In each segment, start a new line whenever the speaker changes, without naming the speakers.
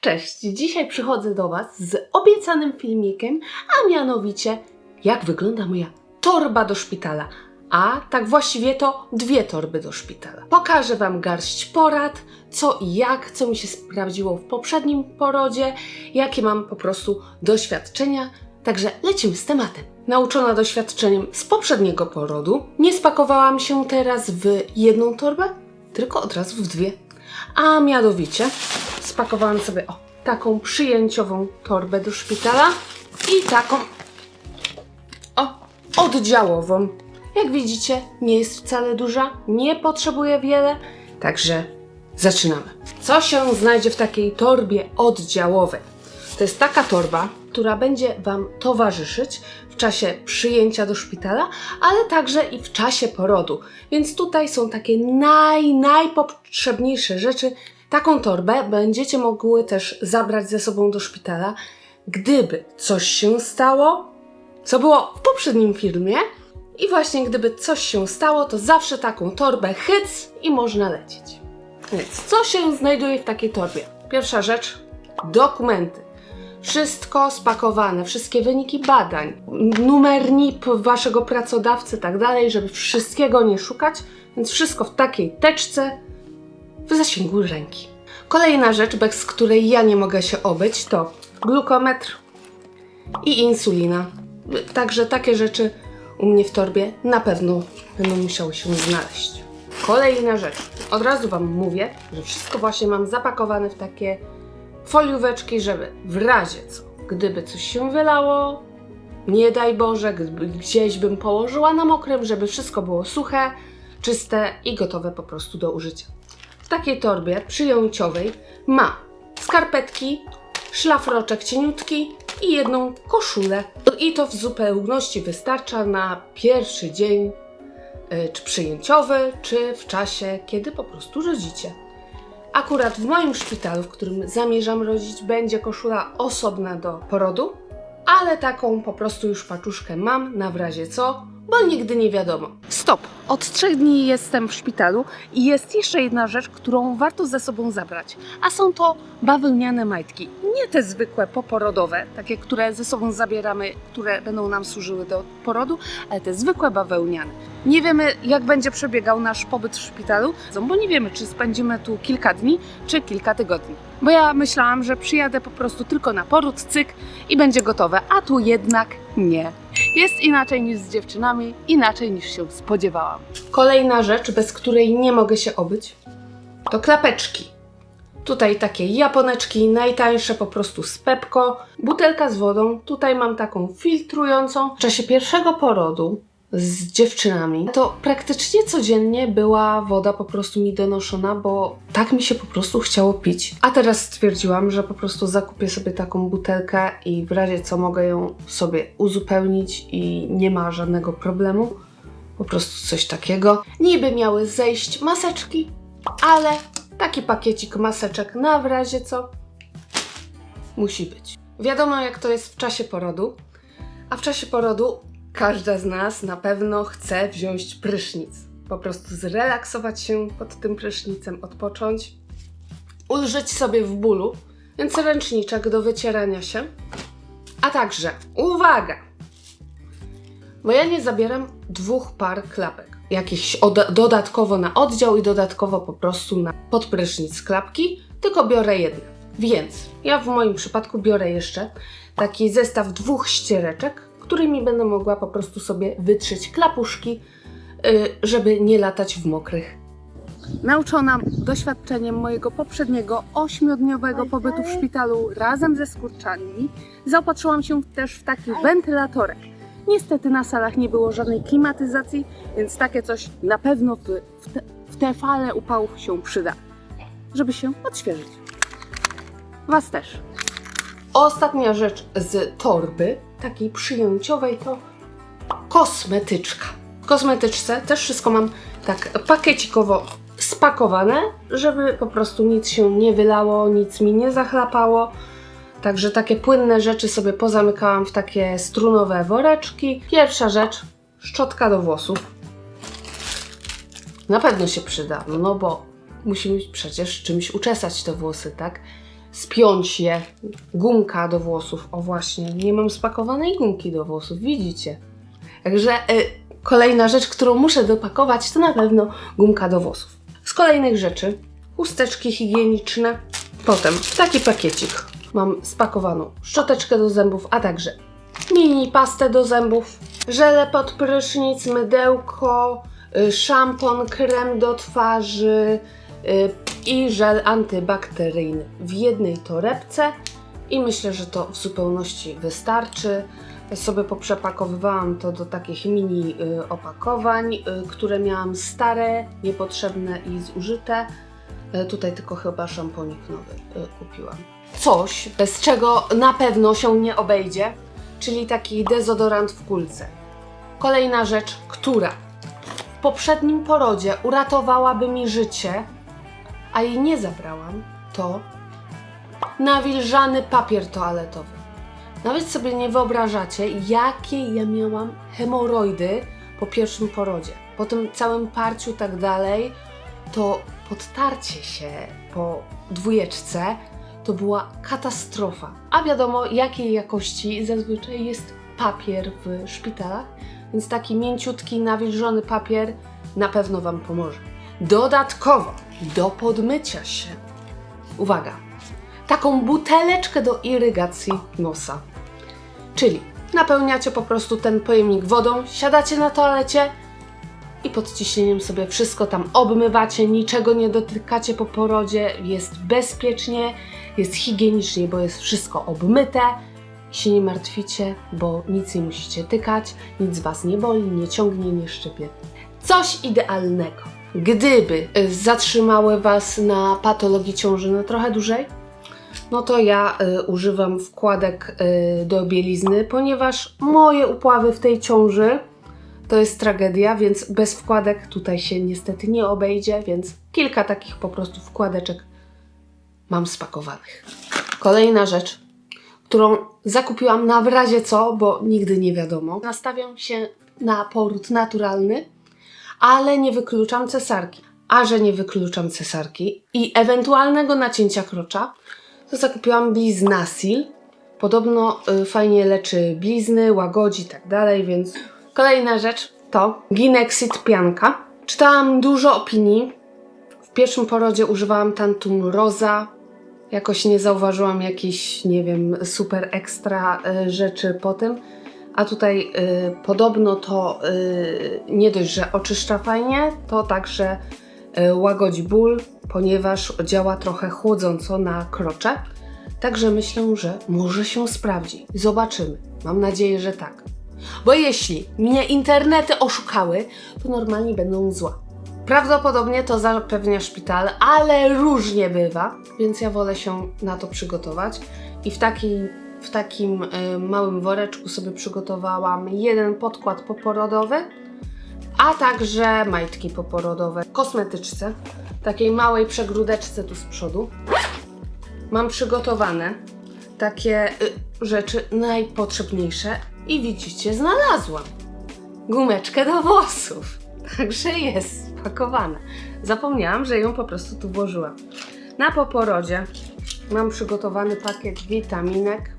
Cześć, dzisiaj przychodzę do Was z obiecanym filmikiem, a mianowicie jak wygląda moja torba do szpitala. A tak właściwie to dwie torby do szpitala. Pokażę Wam garść porad, co i jak, co mi się sprawdziło w poprzednim porodzie, jakie mam po prostu doświadczenia. Także lecimy z tematem. Nauczona doświadczeniem z poprzedniego porodu, nie spakowałam się teraz w jedną torbę, tylko od razu w dwie. A mianowicie spakowałam sobie o, taką przyjęciową torbę do szpitala i taką o, oddziałową. Jak widzicie, nie jest wcale duża, nie potrzebuje wiele, także zaczynamy. Co się znajdzie w takiej torbie oddziałowej? To jest taka torba, która będzie Wam towarzyszyć w czasie przyjęcia do szpitala, ale także i w czasie porodu. Więc tutaj są takie naj, najpotrzebniejsze rzeczy. Taką torbę będziecie mogły też zabrać ze sobą do szpitala, gdyby coś się stało, co było w poprzednim filmie. I właśnie gdyby coś się stało, to zawsze taką torbę hyc i można lecieć. Więc co się znajduje w takiej torbie? Pierwsza rzecz, dokumenty. Wszystko spakowane, wszystkie wyniki badań, numer NIP waszego pracodawcy, tak dalej, żeby wszystkiego nie szukać, więc wszystko w takiej teczce w zasięgu ręki. Kolejna rzecz, bez której ja nie mogę się obyć, to glukometr i insulina. Także takie rzeczy u mnie w torbie na pewno będą musiały się znaleźć. Kolejna rzecz. Od razu Wam mówię, że wszystko właśnie mam zapakowane w takie folióweczki, żeby w razie co, gdyby coś się wylało, nie daj Boże, gdzieś bym położyła na mokrym, żeby wszystko było suche, czyste i gotowe po prostu do użycia. W takiej torbie przyjęciowej ma skarpetki, szlafroczek cieniutki i jedną koszulę. I to w zupełności wystarcza na pierwszy dzień y, czy przyjęciowy, czy w czasie, kiedy po prostu rodzicie. Akurat w moim szpitalu, w którym zamierzam rodzić, będzie koszula osobna do porodu, ale taką po prostu już paczuszkę mam na w razie co, bo nigdy nie wiadomo. Stop! Od trzech dni jestem w szpitalu i jest jeszcze jedna rzecz, którą warto ze sobą zabrać, a są to bawełniane majtki. Nie te zwykłe poporodowe, takie, które ze sobą zabieramy, które będą nam służyły do porodu, ale te zwykłe bawełniane. Nie wiemy, jak będzie przebiegał nasz pobyt w szpitalu, bo nie wiemy, czy spędzimy tu kilka dni, czy kilka tygodni. Bo ja myślałam, że przyjadę po prostu tylko na poród, cyk i będzie gotowe, a tu jednak nie. Jest inaczej niż z dziewczynami, inaczej niż się spodziewałam. Kolejna rzecz, bez której nie mogę się obyć, to klapeczki. Tutaj takie japoneczki, najtańsze po prostu z Pepko. Butelka z wodą, tutaj mam taką filtrującą. W czasie pierwszego porodu z dziewczynami, to praktycznie codziennie była woda po prostu mi donoszona, bo tak mi się po prostu chciało pić. A teraz stwierdziłam, że po prostu zakupię sobie taką butelkę i w razie co mogę ją sobie uzupełnić i nie ma żadnego problemu. Po prostu coś takiego. Niby miały zejść maseczki, ale taki pakiecik maseczek na w razie co musi być. Wiadomo jak to jest w czasie porodu, a w czasie porodu każda z nas na pewno chce wziąć prysznic. Po prostu zrelaksować się pod tym prysznicem, odpocząć, ulżyć sobie w bólu, więc ręczniczek do wycierania się. A także, uwaga! Bo ja nie zabieram dwóch par klapek. Jakichś od- dodatkowo na oddział i dodatkowo po prostu na podprysznic klapki, tylko biorę jedne. Więc ja w moim przypadku biorę jeszcze taki zestaw dwóch ściereczek, którymi będę mogła po prostu sobie wytrzeć klapuszki, yy, żeby nie latać w mokrych. Nauczona doświadczeniem mojego poprzedniego ośmiodniowego pobytu w szpitalu razem ze skurczami, zaopatrzyłam się też w taki wentylatorek. Niestety na salach nie było żadnej klimatyzacji, więc takie coś na pewno w, te, w te fale upałów się przyda, żeby się odświeżyć. Was też. Ostatnia rzecz z torby, takiej przyjęciowej, to kosmetyczka. W kosmetyczce też wszystko mam tak pakiecikowo spakowane, żeby po prostu nic się nie wylało, nic mi nie zachlapało. Także takie płynne rzeczy sobie pozamykałam w takie strunowe woreczki. Pierwsza rzecz, szczotka do włosów. Na pewno się przyda, no bo musimy przecież czymś uczesać te włosy, tak? spiąć je. Gumka do włosów. O właśnie, nie mam spakowanej gumki do włosów, widzicie. Także y, kolejna rzecz, którą muszę dopakować, to na pewno gumka do włosów. Z kolejnych rzeczy chusteczki higieniczne. Potem taki pakiecik. Mam spakowaną szczoteczkę do zębów, a także mini pastę do zębów, żele pod prysznic, mydełko, y, szampon, krem do twarzy y, i żel antybakteryjny w jednej torebce i myślę, że to w zupełności wystarczy. Sobie poprzepakowywałam to do takich mini y, opakowań, które miałam stare, niepotrzebne i zużyte. Y, tutaj tylko chyba szamponik nowy y, kupiłam. Coś, bez czego na pewno się nie obejdzie, czyli taki dezodorant w kulce. Kolejna rzecz, która w poprzednim porodzie uratowałaby mi życie, a jej nie zabrałam, to nawilżany papier toaletowy. Nawet sobie nie wyobrażacie, jakie ja miałam hemoroidy po pierwszym porodzie. Po tym całym parciu tak dalej, to podtarcie się po dwójeczce to była katastrofa. A wiadomo, jakiej jakości zazwyczaj jest papier w szpitalach, więc taki mięciutki, nawilżony papier na pewno Wam pomoże. Dodatkowo do podmycia się, uwaga, taką buteleczkę do irygacji nosa. Czyli napełniacie po prostu ten pojemnik wodą, siadacie na toalecie i pod ciśnieniem sobie wszystko tam obmywacie, niczego nie dotykacie po porodzie, jest bezpiecznie, jest higienicznie, bo jest wszystko obmyte. I się nie martwicie, bo nic nie musicie tykać, nic was nie boli, nie ciągnie, nie szczypie. Coś idealnego. Gdyby y, zatrzymały was na patologii ciąży na trochę dłużej, no to ja y, używam wkładek y, do bielizny, ponieważ moje upławy w tej ciąży to jest tragedia, więc bez wkładek tutaj się niestety nie obejdzie, więc kilka takich po prostu wkładeczek mam spakowanych. Kolejna rzecz, którą zakupiłam na w razie co, bo nigdy nie wiadomo. Nastawiam się na poród naturalny, ale nie wykluczam cesarki. A że nie wykluczam cesarki i ewentualnego nacięcia krocza, to zakupiłam bliznasil. Podobno y, fajnie leczy blizny, łagodzi i tak dalej, więc kolejna rzecz to Ginexit pianka. Czytałam dużo opinii. W pierwszym porodzie używałam Tantum Rosa. Jakoś nie zauważyłam jakichś, nie wiem, super ekstra y, rzeczy po tym. A tutaj y, podobno to y, nie dość, że oczyszcza fajnie, to także y, łagodzi ból, ponieważ działa trochę chłodząco na krocze. Także myślę, że może się sprawdzi. Zobaczymy. Mam nadzieję, że tak. Bo jeśli mnie internety oszukały, to normalnie będą zła. Prawdopodobnie to zapewnia szpital, ale różnie bywa, więc ja wolę się na to przygotować. I w, w takim y, małym woreczku sobie przygotowałam jeden podkład poporodowy, a także majtki poporodowe. Kosmetyczce, takiej małej przegródeczce tu z przodu, mam przygotowane takie y, rzeczy najpotrzebniejsze i widzicie, znalazłam gumeczkę do włosów. Także jest spakowana. Zapomniałam, że ją po prostu tu włożyłam. Na poporodzie mam przygotowany pakiet witaminek,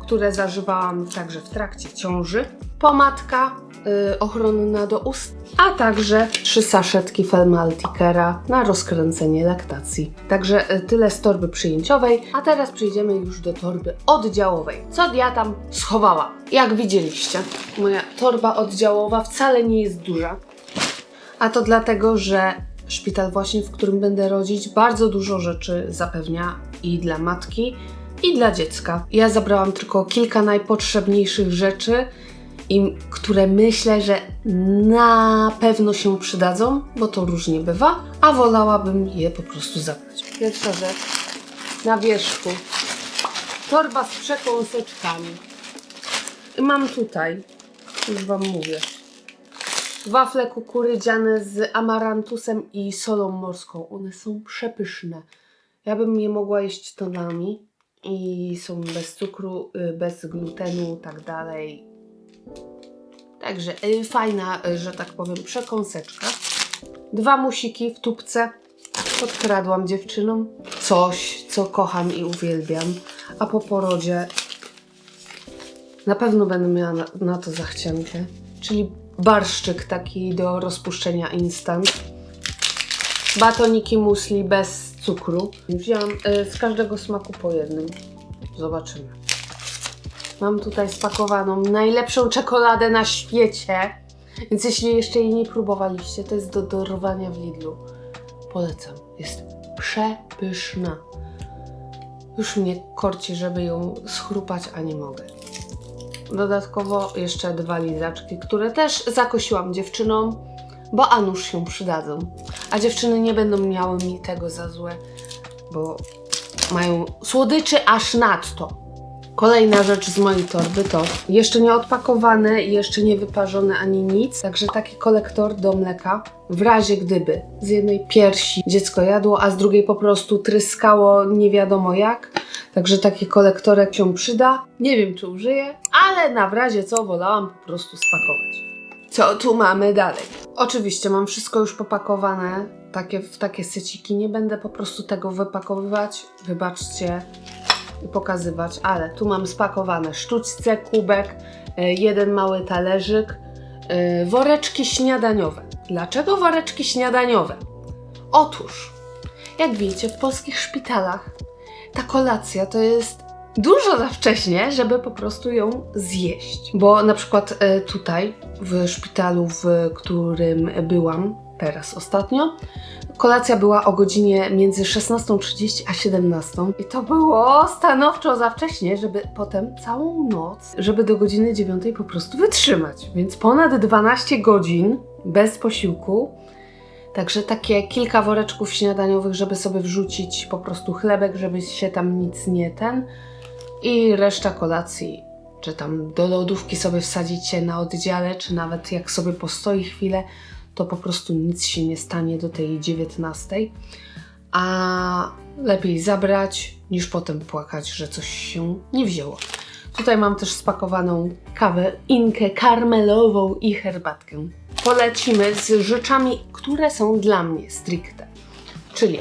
które zażywałam także w trakcie ciąży. Pomadka ochronna do ust, a także trzy saszetki Felmaltikera na rozkręcenie laktacji. Także y, tyle z torby przyjęciowej, a teraz przejdziemy już do torby oddziałowej. Co ja tam schowałam? Jak widzieliście, moja torba oddziałowa wcale nie jest duża, a to dlatego, że szpital właśnie, w którym będę rodzić, bardzo dużo rzeczy zapewnia i dla matki, i dla dziecka. Ja zabrałam tylko kilka najpotrzebniejszych rzeczy, i które myślę, że na pewno się przydadzą, bo to różnie bywa, a wolałabym je po prostu zabrać. Pierwsza rzecz na wierzchu. Torba z przekąseczkami. Mam tutaj, już Wam mówię, wafle kukurydziane z amarantusem i solą morską. One są przepyszne. Ja bym je mogła jeść tonami i są bez cukru, y, bez glutenu, tak dalej. Także y, fajna, y, że tak powiem, przekąseczka. Dwa musiki w tubce. Podkradłam dziewczynom coś, co kocham i uwielbiam, a po porodzie na pewno będę miała na, na to zachciankę. Czyli barszczyk taki do rozpuszczenia instant. Batoniki musli bez cukru. Wzięłam y, z każdego smaku po jednym. Zobaczymy. Mam tutaj spakowaną najlepszą czekoladę na świecie. Więc jeśli jeszcze jej nie próbowaliście, to jest do dorwania w Lidlu. Polecam. Jest przepyszna. Już mnie korci, żeby ją schrupać, a nie mogę. Dodatkowo jeszcze dwa lizaczki, które też zakosiłam dziewczynom, bo a nuż się przydadzą. A dziewczyny nie będą miały mi tego za złe, bo mają słodyczy aż nadto. Kolejna rzecz z mojej torby to jeszcze nie odpakowane jeszcze nie wyparzone ani nic, także taki kolektor do mleka w razie gdyby z jednej piersi dziecko jadło, a z drugiej po prostu tryskało nie wiadomo jak. Także taki kolektorek się przyda. Nie wiem czy użyję, ale na razie co wolałam po prostu spakować. Co tu mamy dalej? Oczywiście mam wszystko już popakowane takie, w takie syciki. Nie będę po prostu tego wypakowywać. Wybaczcie i pokazywać, ale tu mam spakowane sztućce, kubek, y, jeden mały talerzyk, y, woreczki śniadaniowe. Dlaczego woreczki śniadaniowe? Otóż, jak wiecie, w polskich szpitalach ta kolacja to jest dużo za wcześnie, żeby po prostu ją zjeść. Bo na przykład e, tutaj, w szpitalu, w którym byłam teraz ostatnio, kolacja była o godzinie między 16.30 a 17.00 i to było stanowczo za wcześnie, żeby potem całą noc, żeby do godziny 9 po prostu wytrzymać. Więc ponad 12 godzin bez posiłku. Także takie kilka woreczków śniadaniowych, żeby sobie wrzucić po prostu chlebek, żeby się tam nic nie ten. I reszta kolacji, czy tam do lodówki sobie wsadzicie na oddziale, czy nawet jak sobie postoi chwilę, to po prostu nic się nie stanie do tej 19. A lepiej zabrać, niż potem płakać, że coś się nie wzięło. Tutaj mam też spakowaną kawę inkę karmelową i herbatkę. Polecimy z rzeczami, które są dla mnie stricte. Czyli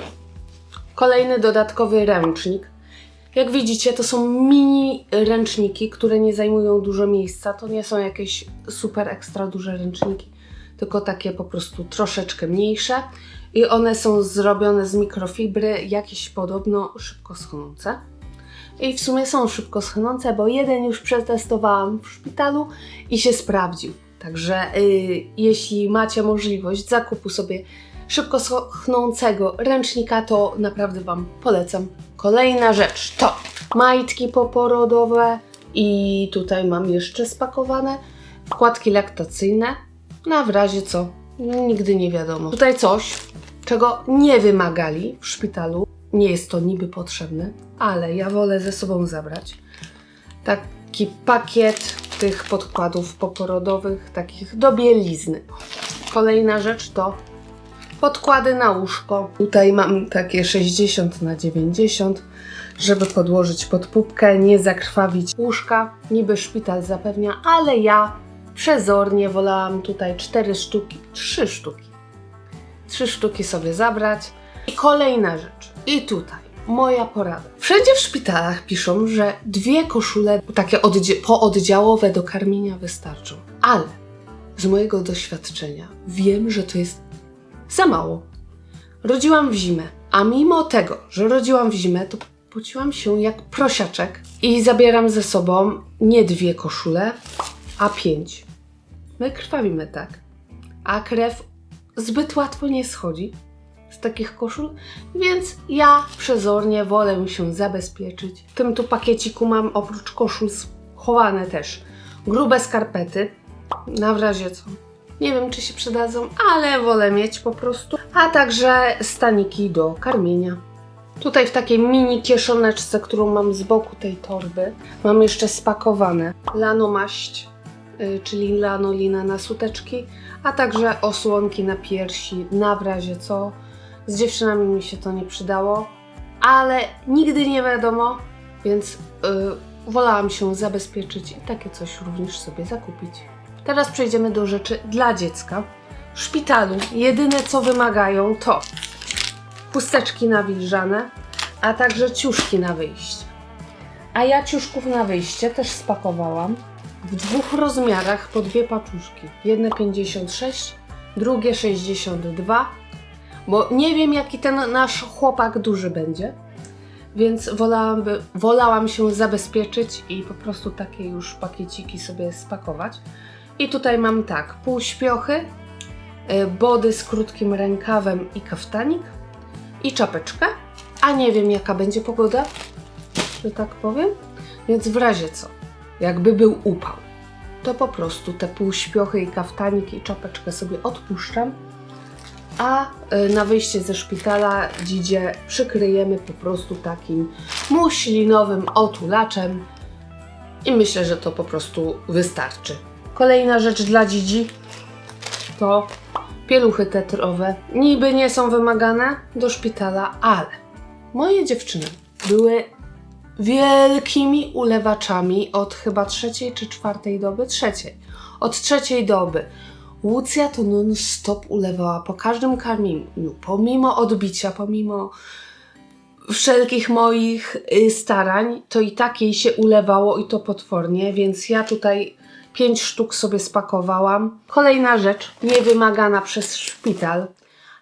kolejny dodatkowy ręcznik. Jak widzicie, to są mini ręczniki, które nie zajmują dużo miejsca. To nie są jakieś super ekstra duże ręczniki, tylko takie po prostu troszeczkę mniejsze. I one są zrobione z mikrofibry, jakieś podobno szybko schnące. I w sumie są szybko schnące, bo jeden już przetestowałam w szpitalu i się sprawdził. Także y, jeśli macie możliwość zakupu sobie szybko schnącego ręcznika, to naprawdę Wam polecam. Kolejna rzecz to majtki poporodowe i tutaj mam jeszcze spakowane wkładki laktacyjne, na w razie co, no, nigdy nie wiadomo. Tutaj coś, czego nie wymagali w szpitalu, nie jest to niby potrzebne, ale ja wolę ze sobą zabrać. Taki pakiet tych podkładów poporodowych, takich do bielizny. Kolejna rzecz to podkłady na łóżko. Tutaj mam takie 60 na 90, żeby podłożyć pod pupkę, nie zakrwawić łóżka. Niby szpital zapewnia, ale ja przezornie wolałam tutaj 4 sztuki, 3 sztuki. 3 sztuki sobie zabrać. I kolejna rzecz. I tutaj moja porada. Wszędzie w szpitalach piszą, że dwie koszule takie oddzie- pooddziałowe do karmienia wystarczą. Ale z mojego doświadczenia wiem, że to jest za mało. Rodziłam w zimę, a mimo tego, że rodziłam w zimę, to pociłam się jak prosiaczek i zabieram ze sobą nie dwie koszule, a pięć. My krwawimy tak, a krew zbyt łatwo nie schodzi z takich koszul, więc ja przezornie wolę się zabezpieczyć. W tym tu pakieciku mam oprócz koszul schowane też grube skarpety, na w razie co. Nie wiem, czy się przydadzą, ale wolę mieć po prostu. A także staniki do karmienia. Tutaj w takiej mini kieszoneczce, którą mam z boku tej torby, mam jeszcze spakowane lanomaść, czyli lanolina na suteczki, a także osłonki na piersi, na w razie co. Z dziewczynami mi się to nie przydało, ale nigdy nie wiadomo, więc y, wolałam się zabezpieczyć i takie coś również sobie zakupić. Teraz przejdziemy do rzeczy dla dziecka. W szpitalu jedyne co wymagają to chusteczki nawilżane, a także ciuszki na wyjście. A ja ciuszków na wyjście też spakowałam w dwóch rozmiarach po dwie paczuszki. Jedne 56, drugie 62, bo nie wiem jaki ten nasz chłopak duży będzie, więc wolałam, by, wolałam się zabezpieczyć i po prostu takie już pakieciki sobie spakować. I tutaj mam tak, półśpiochy, y, body z krótkim rękawem i kaftanik i czapeczkę, a nie wiem jaka będzie pogoda, że tak powiem, więc w razie co, jakby był upał, to po prostu te półśpiochy i kaftanik i czapeczkę sobie odpuszczam, a y, na wyjście ze szpitala dzidzie przykryjemy po prostu takim muślinowym otulaczem i myślę, że to po prostu wystarczy. Kolejna rzecz dla dzidzi to pieluchy tetrowe. Niby nie są wymagane do szpitala, ale moje dziewczyny były wielkimi ulewaczami od chyba trzeciej czy czwartej doby? Trzeciej. Od trzeciej doby. Łucja to non-stop ulewała po każdym karmieniu, pomimo odbicia, pomimo wszelkich moich y, starań, to i tak jej się ulewało i to potwornie, więc ja tutaj pięć sztuk sobie spakowałam. Kolejna rzecz, niewymagana przez szpital,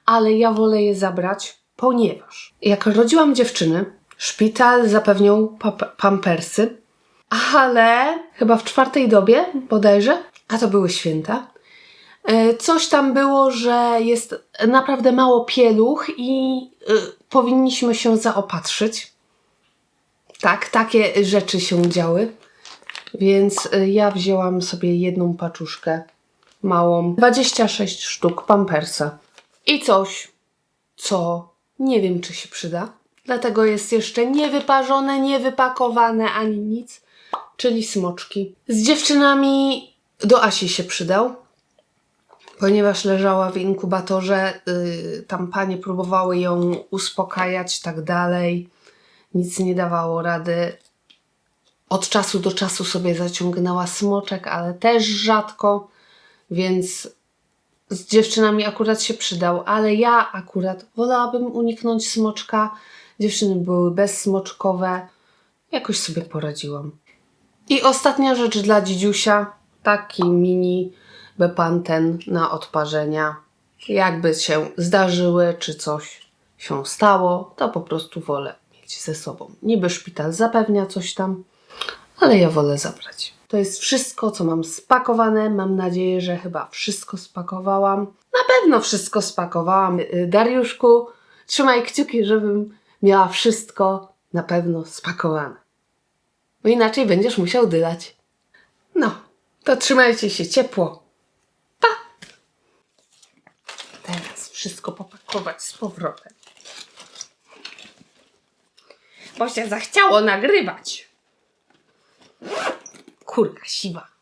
ale ja wolę je zabrać, ponieważ jak rodziłam dziewczyny, szpital zapewniał pap- pampersy, ale chyba w czwartej dobie bodajże, a to były święta, e, coś tam było, że jest naprawdę mało pieluch i y, powinniśmy się zaopatrzyć. Tak, takie rzeczy się działy. Więc y, ja wzięłam sobie jedną paczuszkę małą, 26 sztuk pampersa i coś, co nie wiem, czy się przyda. Dlatego jest jeszcze niewyparzone, niewypakowane ani nic, czyli smoczki. Z dziewczynami do Asi się przydał, ponieważ leżała w inkubatorze. y, tam panie próbowały ją uspokajać, tak dalej. Nic nie dawało rady od czasu do czasu sobie zaciągnęła smoczek, ale też rzadko, więc z dziewczynami akurat się przydał, ale ja akurat wolałabym uniknąć smoczka. Dziewczyny były bezsmoczkowe, jakoś sobie poradziłam. I ostatnia rzecz dla dzidziusia, taki mini bepanten na odparzenia. Jakby się zdarzyły, czy coś się stało, to po prostu wolę mieć ze sobą. Niby szpital zapewnia coś tam, ale ja wolę zabrać. To jest wszystko, co mam spakowane. Mam nadzieję, że chyba wszystko spakowałam. Na pewno wszystko spakowałam. Y, Dariuszku, trzymaj kciuki, żebym miała wszystko na pewno spakowane. Bo inaczej będziesz musiał dylać. No, to trzymajcie się ciepło. Pa! Teraz wszystko popakować z powrotem. Bo się zachciało nagrywać. Kurka siwa.